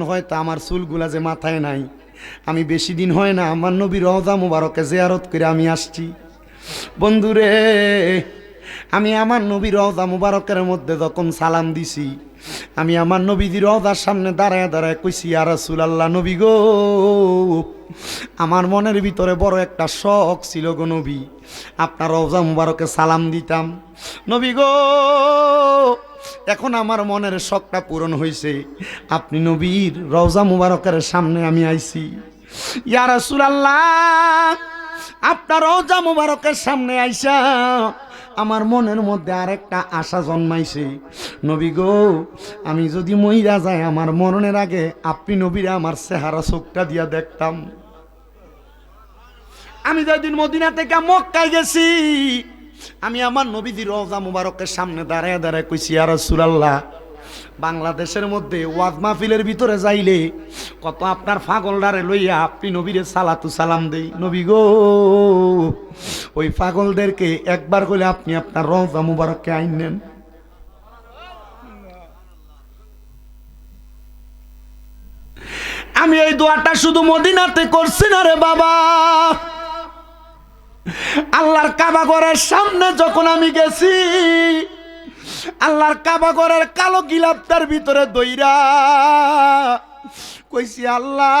হয়তো আমার চুলগুলা যে মাথায় নাই। আমি বেশি দিন হয় না, আমার নবী রওজা মুবারকে জেয়ারত করে আমি আসছি। বন্ধুরে, আমি আমার নবী রওজা মুবারকের মধ্যে যখন সালাম দিছি, আমি আমার নবীজি রওজার সামনে দাঁড়ায় দাঁড়ায় কইছি আর রাসূল আল্লাহ নবী গো, আমার মনের ভিতরে বড় একটা শখ ছিল গো নবী। আপনার রওজা মুবারকে সালাম দিতাম। নবী গো এখন আমার মনের শখটা পূরণ হয়েছে আপনি নবীর রওজা মুবারকের সামনে আমি আইছি। ইয়া আপনার রওজা মুবারকের সামনে আইসা, আমার মনের মধ্যে আরেকটা আশা জন্মাইছে। নবী গো, আমি যদি মইরা যাই, আমার মরণের আগে আপনি নবীরে আমার চেহারা চোখটা দিয়া দেখতাম। আমি যেদিন মদিনা থেকে মক্কায় গেছি আমি আমার নবীজি রওজা মুবারকের সামনে দাঁড়ায় দাঁড়ায় কইছি আর সুরাল্লাহ বাংলাদেশের মধ্যে ওয়াজ মাহফিলের ভিতরে যাইলে কত আপনার ফাগলডারে লইয়া আপনি নবীরে সালাতু সালাম দেই। নবী গো, ওই পাগলদেরকে একবার হলে আপনি আপনার রওজা মুবারককে আইন নেন। আমি এই দোয়াটা শুধু মদিনাতে করছি না রে বাবা। আল্লাহর কাবা ঘরের সামনে যখন আমি গেছি, আল্লাহর কাবা ঘরের কালো গিলাপটার ভিতরে দইরা কইছি, আল্লাহ,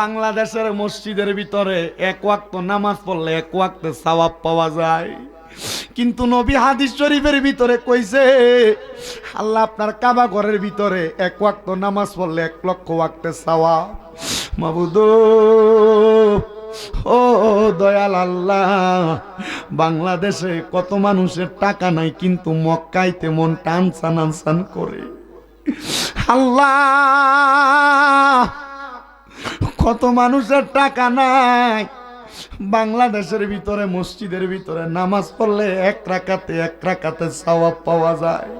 বাংলাদেশের মসজিদের ভিতরে এক ওয়াক্ত নামাজ পড়লে এক ওয়াক্তে সওয়াব পাওয়া যায়। কিন্তু নবী হাদিস শরীফের ভিতরে কইছে, আল্লাহ, আপনার কাবা ঘরের ভিতরে এক ওয়াক্ত নামাজ পড়লে এক লক্ষ ওয়াক্তে সওয়াব। মাবুদ ও দয়াল আল্লাহ, বাংলাদেশে কত মানুষের টাকা নাই, কিন্তু মক্কাইতে মন টানসান আনসান করে। আল্লাহ, কত মানুষের টাকা নাই বাংলাদেশের ভিতরে, মসজিদের ভিতরে নামাজ পড়লে এক রাকাতে এক রাকাতে সওয়াব পাওয়া যায়।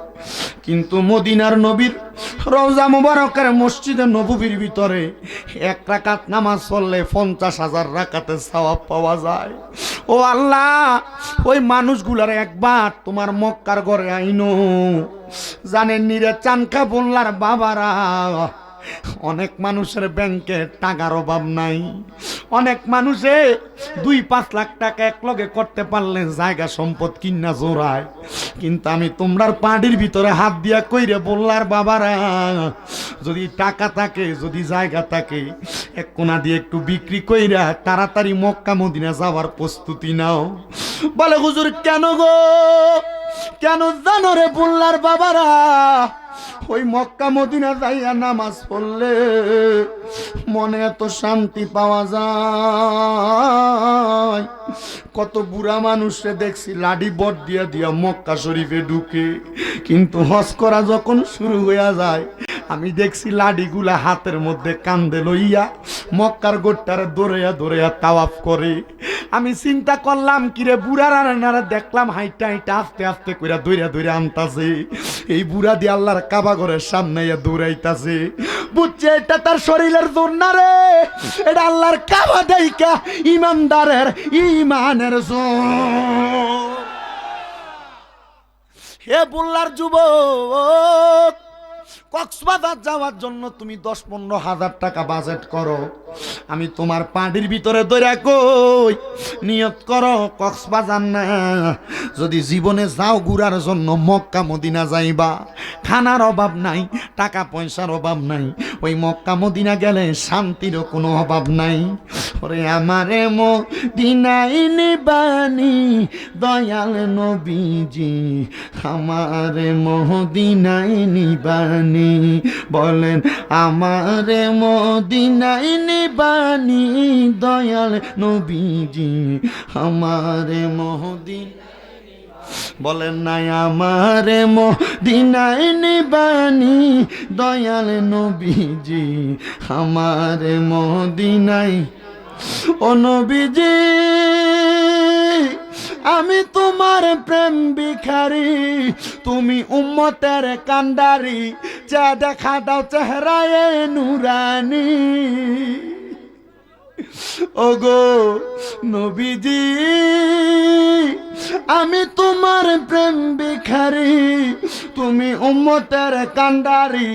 কিন্তু মদিনার নবীর রওজা মুবারকের মসজিদে নববীর ভিতরে এক রাকাত নামাজ পড়লে পঞ্চাশ হাজার রাকাতে সওয়াব পাওয়া যায়। ও আল্লাহ, ওই মানুষগুলার একবার তোমার মক্কার ঘরে আইনো। জানেন নিরে চানকা বললার বাবারা? অনেক মানুষের ব্যাংকে টাকার অভাব নাই। অনেক মানুষে দুই পাঁচ লাখ টাকা এক লগে করতে পারলে জায়গা সম্পদ কিনা জোড়ায়। কিন্তু আমি তোমরার পাড়ির ভিতরে হাত দিয়া কইরে বললার, বাবারা, যদি টাকা থাকে, যদি জায়গা থাকে, এক কোনা দিয়ে একটু বিক্রি কইরা তাড়াতাড়ি মক্কা মদিনা যাওয়ার প্রস্তুতি নাও। বলে, হুজুর, কেন গো? কেন জানো রে বললার বাবারা? ওই মক্কা মদিনা যাইয়া নামাজ পড়লে মনে এত শান্তি পাওয়া যায়। কত বুড়া মানুষে দেখছি, লাডি বট দিয়া দিয়া মক্কা শরীফে ঢুকে। কিন্তু হজ করা যখন শুরু হইয়া যায়, আমি দেখছি লাডিগুলা হাতের মধ্যে কান্দে লইয়া মক্কার গোট্টারে দৌড়াইয়া দৌড়াইয়া তাওয়াফ করে। আমি চিন্তা করলাম, কিরে বুড়া রানারা দেখলাম হাইটা হাইটা আস্তে আস্তে কইরা দৌড়া দৌড়া আনতাছে। এই বুড়া দিয়ে আল্লাহর কাবা ঘরের সামনে দৌড়াইতাছে। বুঝছে, এটা তার শরীরের জোর না রে। এটা আল্লাহর কাবা দেইকা ইমানদারের জোর হে বুল্লার যুবক, কক্সবাজার যাওয়ার জন্য তুমি দশ পনেরো হাজার টাকা বাজেট করো। আমি তোমার পাটির ভিতরে দৈরা কই, নিয়ত করো কক্সবাজার না। যদি জীবনে যাও ঘুরার জন্য মক্কা, মদিনা যাইবা, খানার অভাব নাই, টাকা পয়সার অভাব নাই ওই মক্কা মদিনা গেলে শান্তিরও কোনো অভাব নাই। ওরে আমারে মদিনাই নিবানি দয়াল নবীজি, আমারে মদিনাই নিবানি। বলেন, আমারে মদিনাই নিবানি দয়াল নবীজি, আমারে মদিন বলেন নাই আমারে মদিনায় নিবানি দয়াল নবীজি, আমারে মদিনায়। ও নবীজি, আমি তোমার প্রেম ভিখারি, তুমি উম্মতের কান্ডারি, যা দেখা দাও চেহারায় নুরানি। ওগো নবীজি, আমি তোমার প্রেম ভিখারি, তুমি উম্মতের কান্ডারি,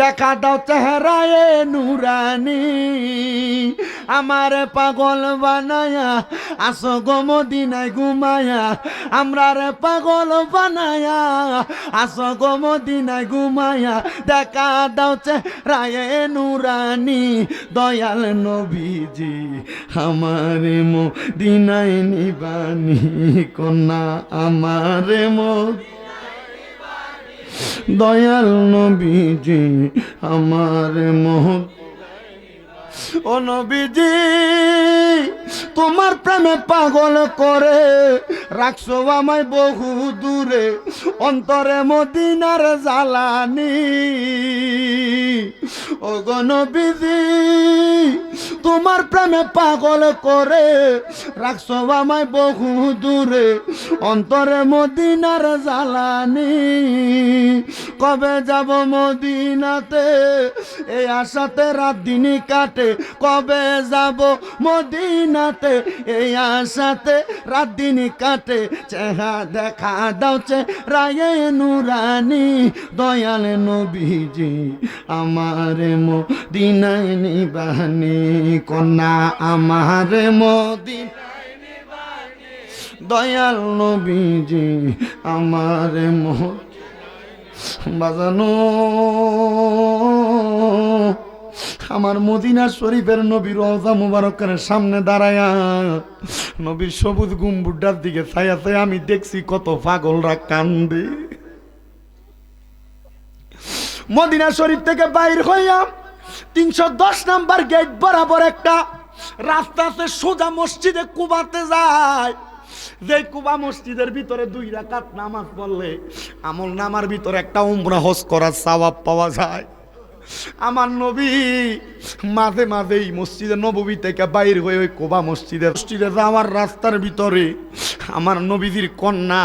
দেখা দাও চেহারায় নুরানি। আমার পাগল বানায়া, আসো গো মদিনায় ঘুমায়া, আমরা রে পাগল বানায়া, আসো গো মদিনায় ঘুমায়া, দেখা দাও চেহারায় নুরানি। দয়াল নবীজি আমার দিনাই নিবানি কন্যা আমার মো দয়াল নবীজি আমার মোহ ও নবীজি তোমার প্রেমে পাগল করে। রাখছো আমায় বহু দূরে, অন্তরে মদিনার জ্বালানি। ও গো নবীজি, তোমার প্রেমে পাগল করে। রাখছো আমায় বহু দূরে, অন্তরে মদিনার জ্বালানি। কবে যাব মদিনাতে? এই আশাতে রাত দিনই কাটে। কবে যাব মদিনাতে? এই আশাতে রাত দিনই কাটে। চেহা দেখা দাও চে রায়ে নুরানি, দয়াল নবীজি, আমার মদিনায় নিবানি, কন্যা আমার মদিন দয়াল নবীজি, আমার মোহ বাজানো আমার মদিনা শরীফের নবীর রওজা মুবারকের সামনে দাঁড়ায়া, নবীর সবুজ গুম্বুডার দিকে ছায়া আমি দেখছি কত পাগলরা কান্দে। মদিনা শরীফ থেকে বাইর হইয়া তিনশো দশ নাম্বার গেট বরাবর একটা রাস্তা আছে, সোজা মসজিদে কুবাতে যায়। যে কুবা মসজিদের ভিতরে দুই রাকাত নামাজ পড়লে আমল নামার ভিতরে একটা উমরা হজ করার সওয়াব পাওয়া যায়। আমার নবী মাঝে মাঝে এই মসজিদে নবী থেকে বাইর হয়ে ওই কোবা মসজিদে মসজিদে যাওয়ার রাস্তার ভিতরে আমার নবীজির কন্যা,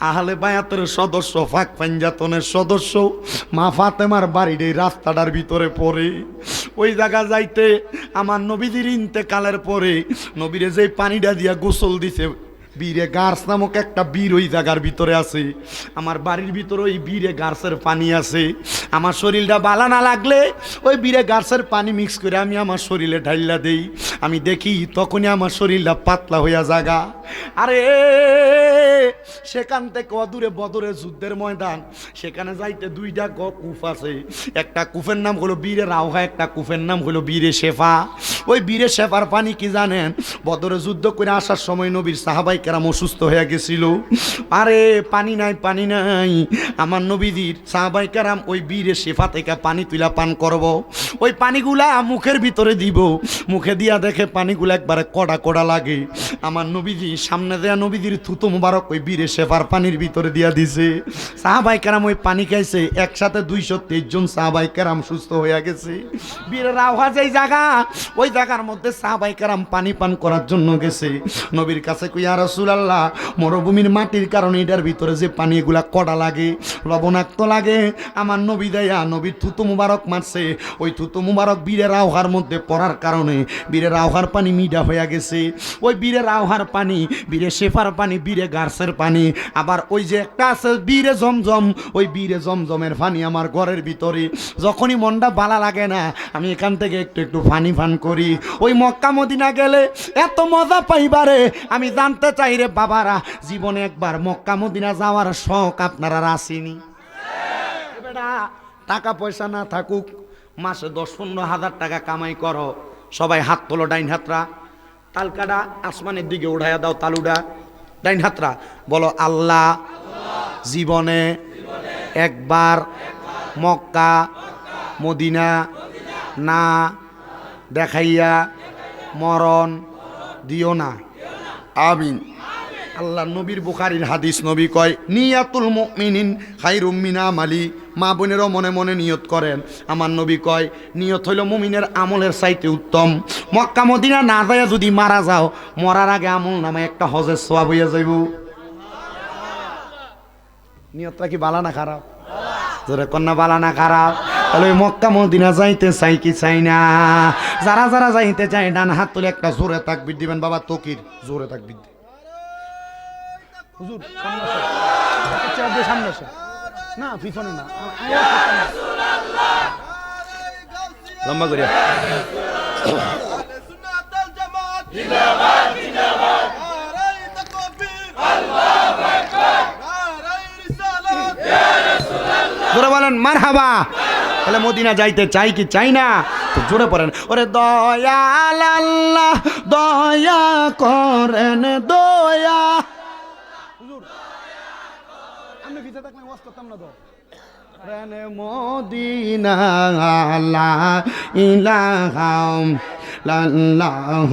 আহলে বায়াতের সদস্য, ফাঁক পাঞ্জাতনের সদস্য, মা ফাতেমার বাড়ির এই রাস্তাটার ভিতরে পড়ে। ওই জায়গা যাইতে আমার নবীজির ইন্তেকালের পরে নবীরে যে পানিটা দিয়া গোসল দিছে বীরে গার্স নামক একটা বীর ওই জায়গার ভিতরে আছে। আমার বাড়ির ভিতরে ওই বীরে গার্সের পানি আছে। আমার শরীরটা বালা না লাগলে ওই বীরে গার্সের পানি মিক্স করে আমি আমার শরীরে ঢাইলা দেই। আমি দেখি তখনই আমার শরীরটা পাতলা হইয়া জাগা। আরে, সেখান থেকে অদূরে বদরে যুদ্ধের ময়দান। সেখানে যাইতে দুইটা কুফ আছে। একটা কুফের নাম হলো বীরে রাওহা, একটা কুফের নাম হলো বীরে শেফা। ওই বীরে শেফার পানি কি জানেন? বদরে যুদ্ধ করে আসার সময় নবীর সাহাবাই কেরাম অসুস্থ হয়ে গেছিল। আরে, পানি নাই পানি নাই। আমার নবীজির সাহাবাই কেরাম ওই বীরে শেফা থেকে পানি তুলা পান করব। ওই পানিগুলা মুখের ভিতরে দিব। মুখে দিয়া দেখে পানিগুলা একবারে কড়া কড়া লাগে। আমার নবীজি, সামনে দেয়া নবীজির থুতু মুবারক ওই বীরে শেফার পানির ভিতরে দিয়া দিছে। সাহাবাই কেরাম ওই পানি খাইছে, একসাথে দুইশো তেইশ জন সাহাবাই কেরাম সুস্থ হয়ে গেছে। বীরের আওয়াজ এই জায়গা। ওই জায়গার মধ্যে সাহাবাই কেরাম পানি পান করার জন্য গেছে। নবীর কাছে কইয়া রসুলাল্লাহ, মরুভূমির মাটির কারণে এটার ভিতরে যে পানি, এগুলা কড়া লাগে, লবণাক্ত লাগে। আমার নবী দেয়া, নবীর থুতু মুবারক মারছে। ওই থুতু মুবারক বীরের আওহার মধ্যে পড়ার কারণে বীরের আওহার পানি মিডা হয়ে গেছে। ওই বীরের আওহার পানি, বীরে শেফার পানি, বীরে গার্সের পানি, আবার ওই যে একটা আছে বীরে জমজম, ওই বীরে জমজমের পানি আমার ঘরের ভিতরে। যখনই মনটা বালা লাগে না, আমি এখান থেকে একটু একটু ফানি ফান করি। ওই মক্কা মদিনা গেলে এত মজা পাইবারে। আমি জানতে চাই রে বাবারা জীবনে একবার মক্কা মদিনা যাওয়ার শখ আপনারা আসেনি? বেটা, টাকা পয়সা না থাকুক মাসে দশ পনেরো হাজার টাকা কামাই করো। সবাই হাত তোলো ডাইন হাতরা। তালকাটা আসমানের দিকে উঠাইয়া দাও তালুডা ডাইন হাতরা বলো আল্লাহ জীবনে একবার মক্কা মদিনা না দেখাইয়া মরণ দিও না। আমিন। আল্লাহ নবীর বুখারির হাদিস নবী কয়, নিয়াতুল মুমিনিন খাইরুম মিনা মালি মা বোনেরও মনে মনে নিয়ত করেন। আমার নবী কয়, নিয়ত হইল মুমিনের আমলের চাইতে উত্তম। মক্কা মদিনা না যায় যদি মারা যাও, মরার আগে আমল নামে একটা হজের সোয়াব হইয়া যাইব। নিয়তটা কি বালা না খারাপ? জোরে কন্যা, বালা না খারাপ? তাহলে ওই মক্কা মদিনা যাইতে চাই কি চাই না? যারা যারা যাইতে চাই ডান হাত তুলে একটা জোরে তাক দিবেন। বাবা, তকির জোরে তাক বৃদ্ধি না, পিছনে না। লম্বা বলেন মার হাবা তাহলে মদিনা যাইতে চাই কি চাই না? তো জোরে পড়েন ওরে আল্লাহ, দয়া করেন, দয়া। মদিনা লা ইলাহা লাল্লাহ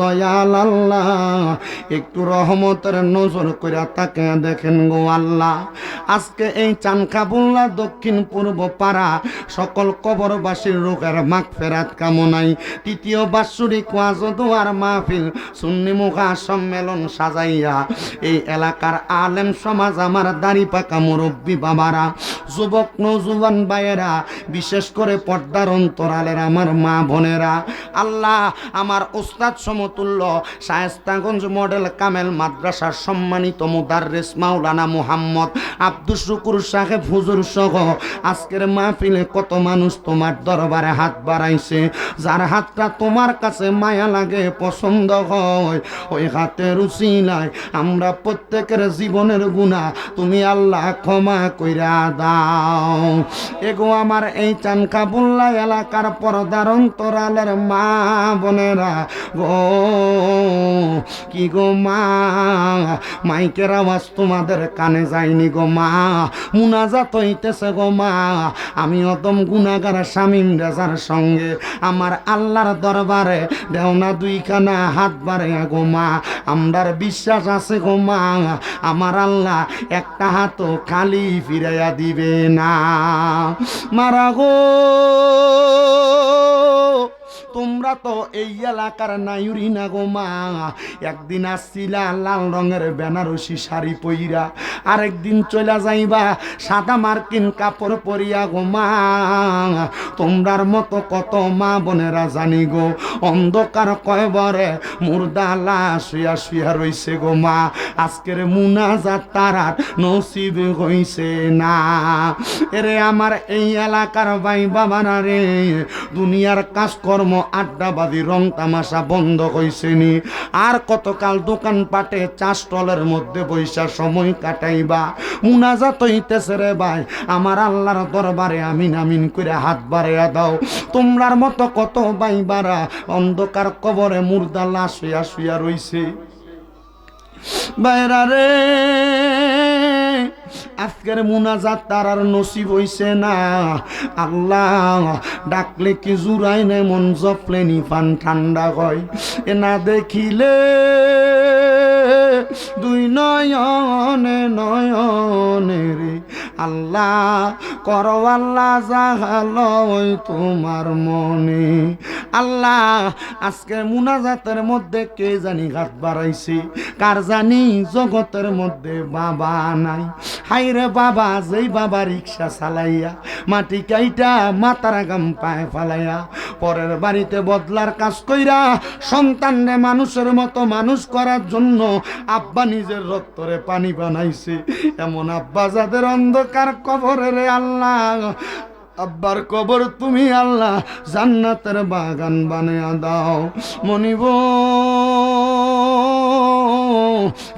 দয়াল আল্লাহ, একটু রহমতের নজর করে তাকে দেখেন গো আল্লাহ। আজকে এই চানকাবুল্লা দক্ষিণ পূর্ব পাড়া সকল কবরবাসীর রোগের মাগ ফেরাত কামনাই তৃতীয় বাৎসরিক ওয়াজদুয়ার মাহফিল সুন্নি মুখা সম্মেলন সাজাইয়া এই এলাকার আলেম সমাজ আমার দাড়ি পাকা মুরব্বী বাবারা, যুবক নৌজুবান ভাইয়েরা, বিশেষ করে পর্দার অন্তরালের আমার মা বোনেরা, আল্লাহ আমার ওস্তাদ সমতুল্য শায়েস্তাগঞ্জ মডেল কামেল মাদ্রাসার সম্মানিত মুদাররেস মাওলানা মুহাম্মদ আব্দুল শুকুর সাহেব হুজুর সহ আজকের মাহফিলে কত মানুষ তোমার দরবারে হাত বাড়াইছে, যার হাতটা তোমার কাছে মায়া লাগে, পছন্দ হয়, ওই হাতের উচিলায় আমরা প্রত্যেকের জীবনের গুণা তুমি আল্লাহ ক্ষমা কইরা দাও। এগো আমার এই চানকাবুল্লা এলাকার পর্দার অন্তরালের মা বোনেরা, গো কি গো মা? মাইকের আওয়াজ তোমাদের কানে যায়নি গো মা। মুনাজাত হইতেছে গো মা। আমি অদম গুনাগার স্বামীম রেজার সঙ্গে আমার আল্লাহর দরবারে দেওনা দুইখানা হাত বাড়ে গো মা। আমরার বিশ্বাস আছে গো মা। আমার আল্লাহ একটা হাতও খালি ফিরাইয়া দিবে না। মারা গো তোমরা তো এই এলাকার নায়ুরি না গো মা। একদিন আসছিলা লাল রঙের বেনারসি শাড়ি পইরা, আরেকদিন চলে যাইবা সাদা মার্কিন কাপড় পরিয়া গো মা। তোমরার মতো কত মা বোনেরা জানি গো, অন্ধকার কয়বরে মুর্দা শুয়া শুয়া রইছে গো মা। আজকের মুনাজাত তারার নসিব হইছে না। এরে আমার এই এলাকার ভাই বাবারা রে, দুনিয়ার কাজকর্ম আড্ডাবাদী রং তামাশা বন্ধ হইছে নি আর কতকাল দোকান পাটে চাষ টলের মধ্যে বৈশা সময় কাটাইবা? মুনাজাত হইতেছে রে ভাই, আমার আল্লাহর দরবারে আমিন আমিন করে হাত বাড়াইয়া দাও। তোমরার মতো কত ভাই বাড়া অন্ধকার কবরে মুর্দা লাশ শুয়া শুয়া রইছে। বাইরা রে আজকের মুনাজাত তার আর নসিব হইছে না। আল্লাহ ডাকলে কি জুড়াই নে মন জপলে নি পান ঠান্ডা হয়। এ না দেখিলে দুই নয়নে নয়নে রে আল্লাহ, করো আল্লাহ জাহালয় তোমার মনে। আল্লাহ, আজকে মুনাজাতের মধ্যে কে জানি ঘাট বাড়াইছে? কার জানি জগতের মধ্যে বাবা নাই? হাইরে বাবা, যেই বাবা রিক্সা চালাইয়া, মাটি কাইটা মাতার গাম পায়ে ফালাইয়া, পরের বাড়িতে বদলার কাজ কইরা, সন্তানরে মানুষের মতো মানুষ করার জন্য আব্বা নিজের রক্তরে পানি বানাইছে। এমন আব্বা যাদের অন্ধকার কবর রে আল্লাহ। আব্বার কবর তুমি আল্লাহ জান্নাতের বাগান বানিয়ে দাও। মনিব।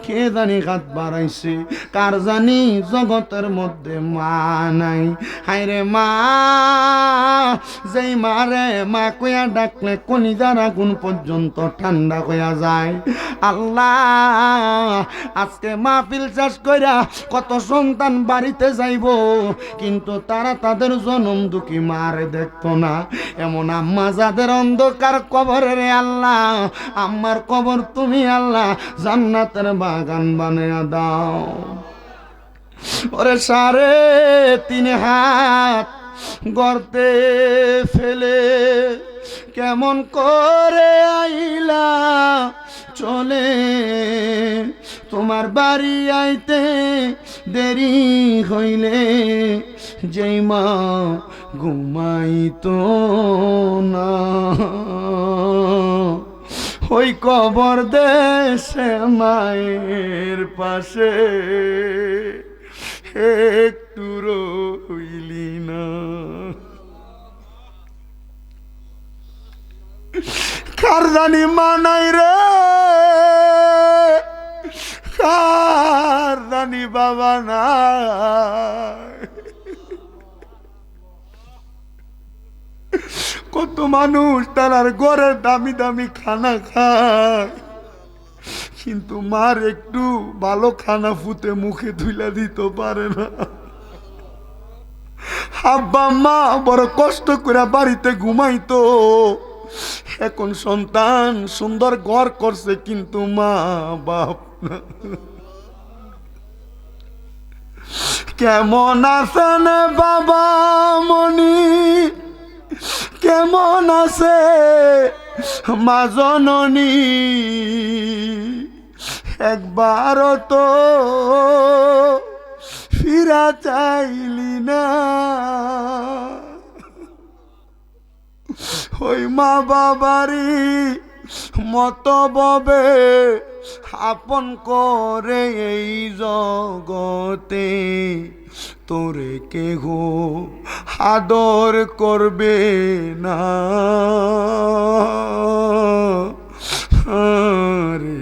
কে জানি হাত বাড়াইছে? কার জানি জগতের মধ্যে মা নাই? হাইরে মা, যেই মারে মা কইয়া ডাকলে কলিজার আগুন পর্যন্ত ঠান্ডা হইয়া যায়। আল্লাহ, আজকে মা মাহফিল চাষ কইরা কত সন্তান বাড়িতে যাইব, কিন্তু তারা তাদের জনম দুঃখী মারে দেখতো না। এমন আম্মা যাদের অন্ধকার কবরে আল্লাহ, আম্মার কবর তুমি আল্লাহ জান্নাতের বাগান বানিয়ে দাও। ওরে সারে, তিন হাত গর্তে ফেলে কেমন করে আইলা চলে? তোমার বাড়ি আইতে দেরি হইলে যেই মা ঘুমাইতো না। ওই কবর দেশে মায়ের পাশে। একটু রইলি না। কার জানি মানাই রে? কার জানি বাবা নাই? কত মানুষ তার ঘরের দামি দামি খানা খায়। কিন্তু মার একটু ভালো খানা ফুতে মুখে তুলে দিতে পারে না। আব্বা, মা বড় কষ্ট করে বাড়িতে ঘুমাইতো। এখন সন্তান সুন্দর ঘর করছে, কিন্তু মা বাপ। কেমন আছেন বাবা মনি কেমন আছে মা জননী? একবারও তো ফিরা চাইলি না। ওই মা বাবারি মত ববে আপন করে এই জগতে। তোরে কেহ আদর করবে না। আরে,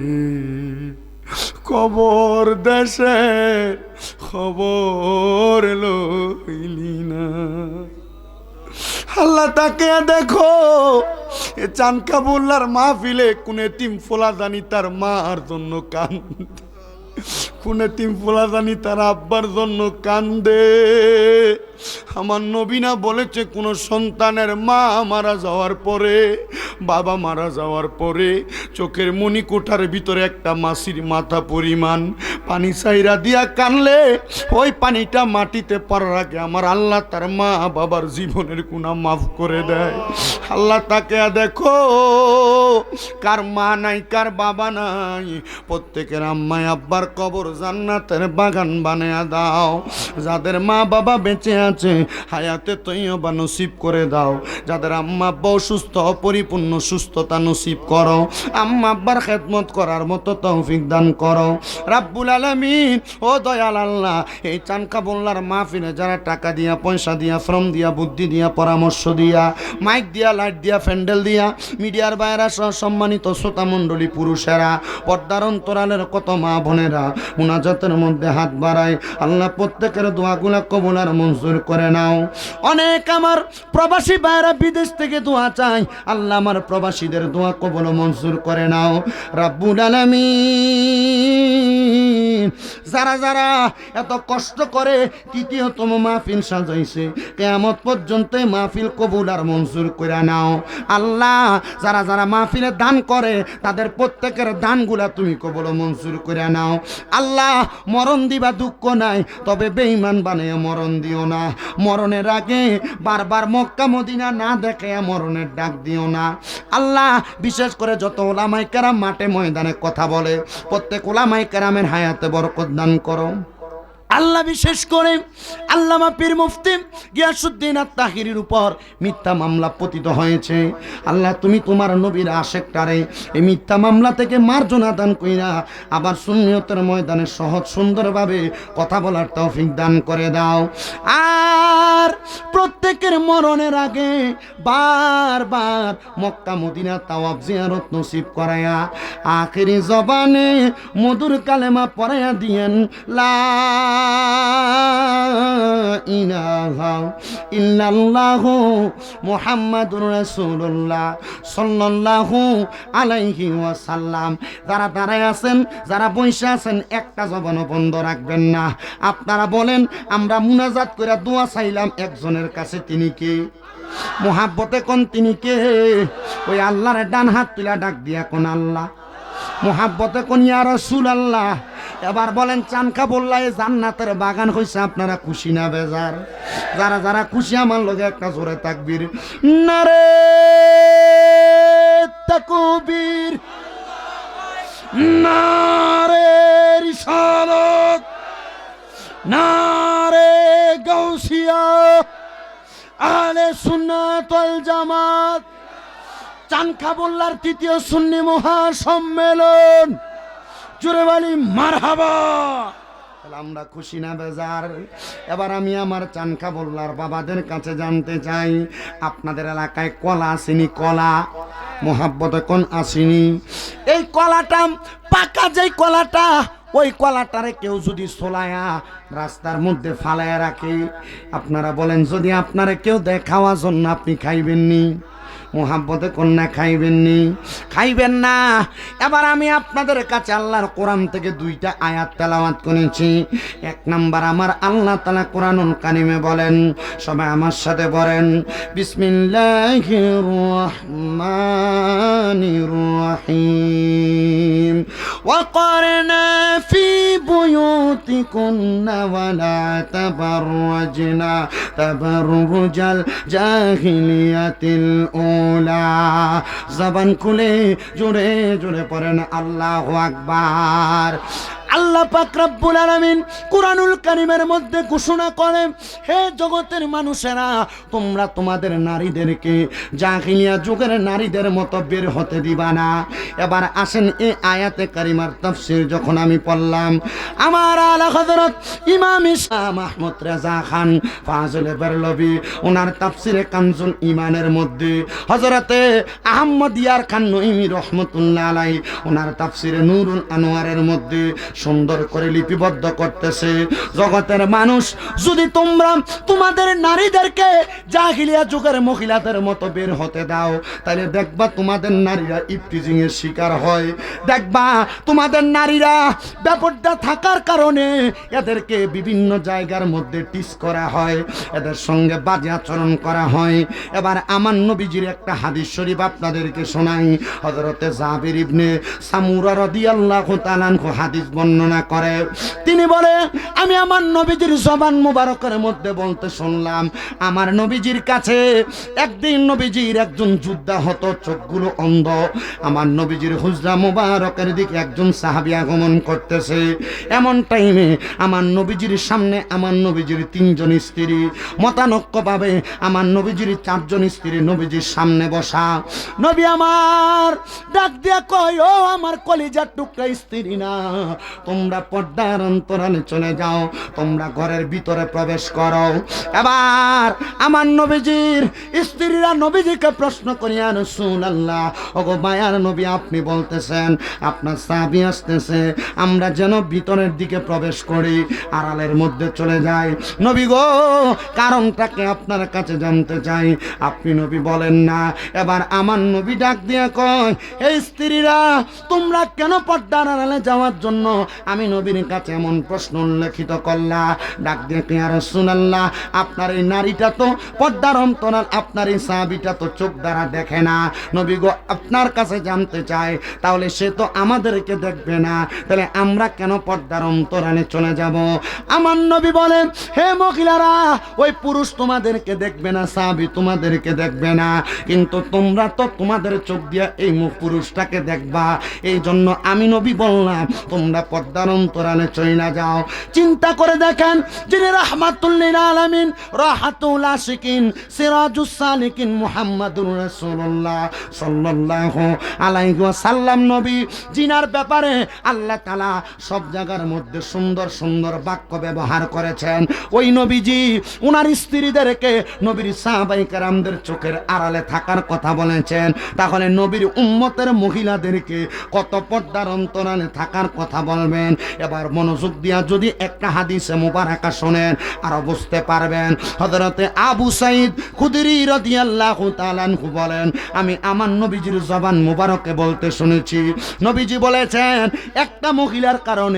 কবর দেশে খবর লইলি না। আল্লাহ তাকে দেখো, এ চান কাবুল্লার মাহফিলে কোনে তিম ফোলা জানি তার মার জন্য কান কোনে তিম ফোলা জানি তার আব্বার জন্য কান্দে। আমার নবীনা বলেছে কোনো সন্তানের মা মারা যাওয়ার পরে, বাবা মারা যাওয়ার পরে, চোখের মণিকোঠার ভিতরে একটা মাসির মাথা পরিমাণ পানি সাইরা দিয়া কানলে, ওই পানিটা মাটিতে পড়ার আগে আমার আল্লাহ তার মা বাবার জীবনের গুণা মাফ করে দেয়। আল্লাহ তাকে দেখো, কার মা নাই, কার বাবা নাই, প্রত্যেকের আম্মায় আব্বার কবর জান্নাতের বাগান বানিয়ে দাও। যাদের মা বাবা বেঁচে আছে। হায়াতে তৈবা নসিব করে দাও। যাদের আম্মা আব্বা অসুস্থ অপরিপূর্ণ সুস্থতা নসিব করো। আম্মা আব্বার খেদমত করার মতো তৌফিক দান করো। রাব্বুল আলামিন, ও দয়াল আল্লাহ, এই চানকা বললার মাহফিলে যারা টাকা দিয়া, পয়সা দিয়া, শ্রম দিয়া, বুদ্ধি দিয়া, পরামর্শ দিয়া, মাইক দিয়া, লাইট দিয়া ফ্যান্ডেল দিয়া, মিডিয়ার বাইরা সহ সম্মানিত শ্রোতা মণ্ডলী পুরুষেরা, পর্দার অন্তরালের কত মা বোনেরা, মুনাজাতের মধ্যে হাত বাড়ায়, আল্লাহ প্রত্যেকের দোয়াগুলা কবুলার মঞ্জুর করে নাও। অনেক আমার প্রবাসী বাইরা বিদেশ থেকে দোয়া চাই আল্লাহ আমার প্রবাসীদের দোয়া কবল মঞ্জুর করে নাও। রাব্বুল আলামিন। যারা যারা এত কষ্ট করে তৃতীয়তম মাহফিল সাজাইছে, কেয়ামত পর্যন্ত মাহফিল কবুল আর মঞ্জুর করে নাও। আল্লাহ, যারা যারা মাহফিলে দান করে, তাদের প্রত্যেকের দানগুলা তুমি কবল মঞ্জুর করে নাও। আল্লাহ, মরণ দিবা দুঃখ নাই, তবে বেঈমান বানিয়ে মরণ দিও না। মরণের আগে বারবার মক্কা, মদিনা না দেখে মরণের ডাক দিও না। আল্লাহ, বিশেষ করে যত ওলামাই কেরাম মাঠে ময়দানে কথা বলে, প্রত্যেক ওলামাই কেরামের হায়াতে বরকত দান করো। আল্লাহ বিশেষ করে আল্লামা পীর মুফতি গিয়াসুদ্দিন আর তাহিরির উপর মিথ্যা মামলা পতিত হয়েছে। আল্লাহ, তুমি তোমার নবীর আশেকটারে এই মিথ্যা মামলা থেকে মার্জনা দান কইরা আবার সুন্নিয়তের ময়দানে সহজ সুন্দরভাবে কথা বলার তৌফিক দান করে দাও। আর প্রত্যেকের মরণের আগে বারবার মক্কা মদিনা তাওয়াব জিয়ারত নসিব করায়া আখেরি জবানে মধুর কালেমা পড়াইয়া দিয়েন আলাইহি ওয়াসাল্লাম। যারা দাঁড়ায় আছেন, যারা বসে আছেন, একটা জবানও বন্ধ রাখবেন না। আপনারা বলেন, আমরা মুনাজাত করে দোয়া চাইলাম একজনের কাছে তিনি কে? মোহাব্বতে কোন তিনি কে? ওই আল্লাহর ডান হাত তুলা ডাক দিয়া কোন আল্লাহ? মোহাব্বতে কোন ইয়া রসুল আল্লাহ এবার বলেন চানকা বললাই জান্নাতের বাগান হইছে আপনারা খুশি না বেজার? যারা যারা খুশি, আমার লগে একটা জোরে তাকবীর। নারে তাকবীর। নারে রিসালত। নারে গৌসিয়া আলে সুন্নাত ওয়াল জামাত। চানখা বল্লার তৃতীয় সুন্নি মহাসম্মেলন। জুরেবালি বলি মারহাবা। আমরা খুশি না বেজার। এবার আমি আমার চানখা বল্লার বাবাদের কাছে জানতে চাই, আপনাদের এলাকায় কলা আসেনি? কলা মোহাব্বতে কোন আসেনি। এই কলাটা, পাকা যেই কলাটা, ওই কলাটারে কেউ যদি সোলায়া রাস্তার মধ্যে ফালায়া রাখে, আপনারা বলেন, যদি আপনারা কেউ দেখাওয়ার জন্য আপনি খাইবেননি? মোহাব্বতে কন্যা খাইবেননি খাইবেন না এবার আমি আপনাদের কাছে আল্লাহর কোরআন থেকে দুইটা আয়াত তেলাওয়াত করেছি এক নাম্বার আমার আল্লাহ তালা কোরআনুল কানিমে বলেন সবাই আমার সাথে বলেন বিসমিল্লাহির রহমানির রহিম وقرنا في بيوتكن ولا تبرجنا تبرج الجاهلية الأولى জবান খুলে জোরে জোরে পড়েন আল্লাহ আকবার। আল্লাহ পাক রব্বুল আলামিন কুরআনুল কারীমের মধ্যে ঘোষণা করে হে জগতের মানুষেরা, তোমরা তোমাদের নারীদেরকে জাহিলিয়া যুগের নারীদের মতো বের হতে দিবা না। এবার আসেন এই আয়াতে কারিমার তাফসীর যখন আমি পড়লাম, আমার আলা হযরত ইমাম ইসা মাহমুদ রেজা খান ফাজলে বেরলবি, ওনার তাফসীরে কানজুল ইমানের মধ্যে হযরতে আহমদ ইয়ার খান নঈমি রহমতুল্লাহ আলাই ওনার তাফসীরে নূরুল আনোয়ারের মধ্যে সুন্দর করে লিপিবদ্ধ করতেছে। জগতের মানুষ, যদি তোমরা তোমাদের নারীদেরকে জাহিলিয়া যুগের মহিলাদের মতো বের হতে দাও, তাহলে দেখবা তোমাদের নারীরা ইফটিজিং এর শিকার হয়। দেখবা তোমাদের নারীরা ব্যাপারটা থাকার কারণে এদেরকে বিভিন্ন জায়গার মধ্যে টিস করা হয়, এদের সঙ্গে বাজে আচরণ করা হয়। এবার আমার নবীজির একটা হাদিস শরীফ আপনাদেরকে শোনাই। হজরতে জাবির ইবনে সামুরা রাদিয়াল্লাহু তাআলা আনহু হাদিস বর্ণনা করে। তিনি বলে, আমি আমার নবীজির জবান মুবারকের মধ্যে বলতে শুনলাম, আমার নবীজির কাছে একদিন নবীজির একজন যোদ্ধা হতো, চোখগুলো অন্ধ। আমার নবীজির হুজরা মুবারকের দিকে একজন সাহাবী আগমন করতেছে। এমন টাইমে আমার নবীজির সামনে আমার নবীজির তিনজন স্ত্রী মতানক্য পাবে আমার নবীজির চারজন স্ত্রী নবীজির সামনে বসা। নবী আমার ডাক দিয়া কয়, ও আমার কলিজার টুকরা স্ত্রী না তোমরা পর্দার অন্তরালে চলে যাও, তোমরা ঘরের ভিতরে প্রবেশ করো। এবার আমার নবীজির স্ত্রীরা নবীজিকে প্রশ্ন করিয়া রসুল আল্লাহ ওগো মায়ার নবী, আপনি বলতেছেন, আপনার সাবি আসতেছে, আমরা যেন ভিতরের দিকে প্রবেশ করি, আড়ালের মধ্যে চলে যাই। নবী গো কারণটাকে আপনার কাছে জানতে চাই? আপনি নবী বলেন না। এবার আমার নবী ডাক দিয়ে কয়, এই স্ত্রীরা, তোমরা কেন পর্দার আড়ালে যাওয়ার জন্য আমি নবীর কাছে এমন প্রশ্ন উল্লেখিত করলা। ডাক দিয়ে আর শুনাল্লাহ আপনার এই নারীটা তো পর্দার অন্তরাল, আপনার এই সাহাবিটা তো চোখ দ্বারা দেখে না। নবী গো, আপনার কাছে জানতে চায়, তাহলে সে তো আমাদেরকে দেখবে না। তাহলে আমরা কেন পর্দার অন্তরালে চলে যাব? আমার নবী বলেন, হে মহিলারা, ওই পুরুষ তোমাদেরকে দেখবে না, সাহাবি তোমাদেরকে দেখবে না। কিন্তু তোমরা তো তোমাদের চোখ দিয়ে এই মুখ পুরুষটাকে দেখবা। এই জন্য আমি নবী বললাম, তোমরা পর্দা পর্দার অন্তরালে চইলা যাও। চিন্তা করে দেখেন যিনি রাহমাতুল্লিল আলামিন, রাহাতুল আশিকিন, সিরাজুস সালিকিন মুহাম্মাদুর রাসূলুল্লাহ সাল্লাল্লাহু আলাইহি ওয়াসাল্লাম নবী। জিনার ব্যাপারে আল্লাহ তাআলা সব জায়গার মধ্যে সুন্দর সুন্দর বাক্য ব্যবহার করেছেন। ওই নবীজি ওনার স্ত্রীদেরকে নবীর সাহাবাই কারামদের চোখের আড়ালে থাকার কথা বলেছেন। তাহলে নবীর উম্মতের মহিলাদেরকে কত পর্দার অন্তরালে থাকার কথা বলবেন, এবার মনোযোগ দিয়া যদি একটা হাদিসে মুবারাকা শোনেন, আর বুঝতে পারবেন। হযরতে আবু সাইদ খুদরি রাদিয়াল্লাহু তাআলা বলেন, আমি আমার নবীজির জবান মুবারকে বলতে শুনেছি। নবীজি বলেছেন, একটা মহিলার কারণে